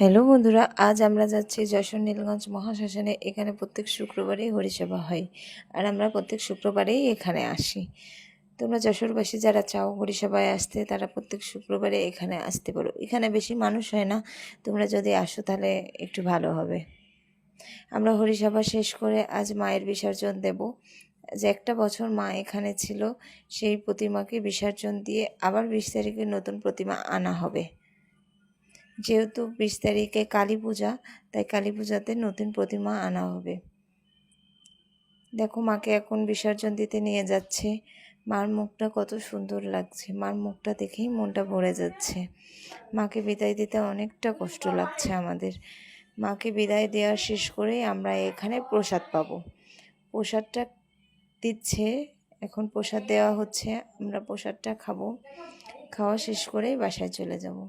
Hello বন্ধুরা, আজ আমরা যাচ্ছি যশোর নীলগঞ্জ মহাশ্মশানে। এখানে প্রত্যেক শুক্রবারেই হরিসভা হয় আর আমরা প্রত্যেক শুক্রবারেই এখানে আসি। তোমরা যশোরবাসী যারা চাও হরিসভায় আসতে, তারা প্রত্যেক শুক্রবারে এখানে আসতে পারো। এখানে বেশি মানুষ হয় না। তোমরা যদি আসো তাহলে একটু ভালো হবে। আমরা হরিসভা শেষ করে আজ মায়ের বিসর্জন দেব। যে একটা বছর মা এখানে ছিল, সেই প্রতিমাকে বিসর্জন দিয়ে আবার বিশ তারিখে নতুন প্রতিমা আনা হবে। যেহেতু বিশ তারিখে কালী পূজা, তাই কালী পূজাতে নতুন প্রতিমা আনা হবে। দেখো, মাকে এখন বিসর্জন দিতে নিয়ে যাচ্ছে। মার মুখটা কত সুন্দর লাগছে। মার মুখটা দেখেই মনটা ভরে যাচ্ছে। মাকে বিদায় দিতে অনেকটা কষ্ট লাগছে আমাদের। মাকে বিদায় দেওয়া শেষ করেই আমরা এখানে প্রসাদ পাবো। প্রসাদটা দিচ্ছে, এখন প্রসাদ দেওয়া হচ্ছে। আমরা প্রসাদটা খাব। খাওয়া শেষ করেই বাসায় চলে যাব।